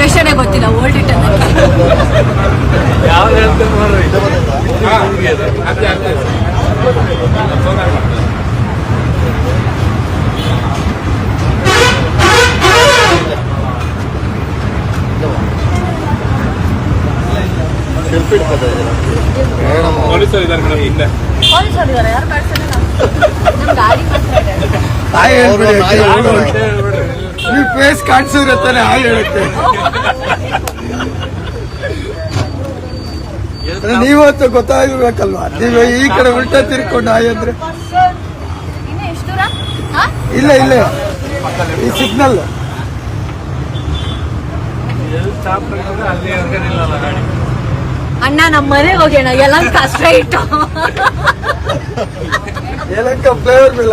ಸಿಚುವೇಶನೇ ಗೊತ್ತಿಲ್ಲ old it selfie ಇಡ್ತಾರೆ ಪೊಲೀಸರು ಇದ್ದಾರೆ ಮೇಡಮ್ ಇಲ್ಲ ಪೊಲೀಸರು ಇದ್ದಾರೆ ಯಾರು ಗಾಡಿ ಫೇಸ್ ಕಾಣಿಸಿದ್ರೆ ತಾನೆ ಹಾಯ್ ಹೇಳುತ್ತೆ. ನೀವತ್ತು ಗೊತ್ತಾಗಿರ್ಬೇಕಲ್ವಾ? ನೀವು ಈ ಕಡೆ ಉಲ್ಟಾ ತಿರ್ಕೊಂಡು ಹಾಯ್ ಅಂದ್ರೆ? ಇಲ್ಲ ಇಲ್ಲ. ಈ ಸಿಗ್ನಲ್ ಅಣ್ಣ ನಮ್ಮ ಮನೆಗೆ ಹೋಗೋಣ ಎಲ್ಲಂಕ ಅಷ್ಟೇ ಇಟ್ಟು ಎಲ್ಲಂಕ ಫ್ಲೇವರ್ ಮೇಲೆ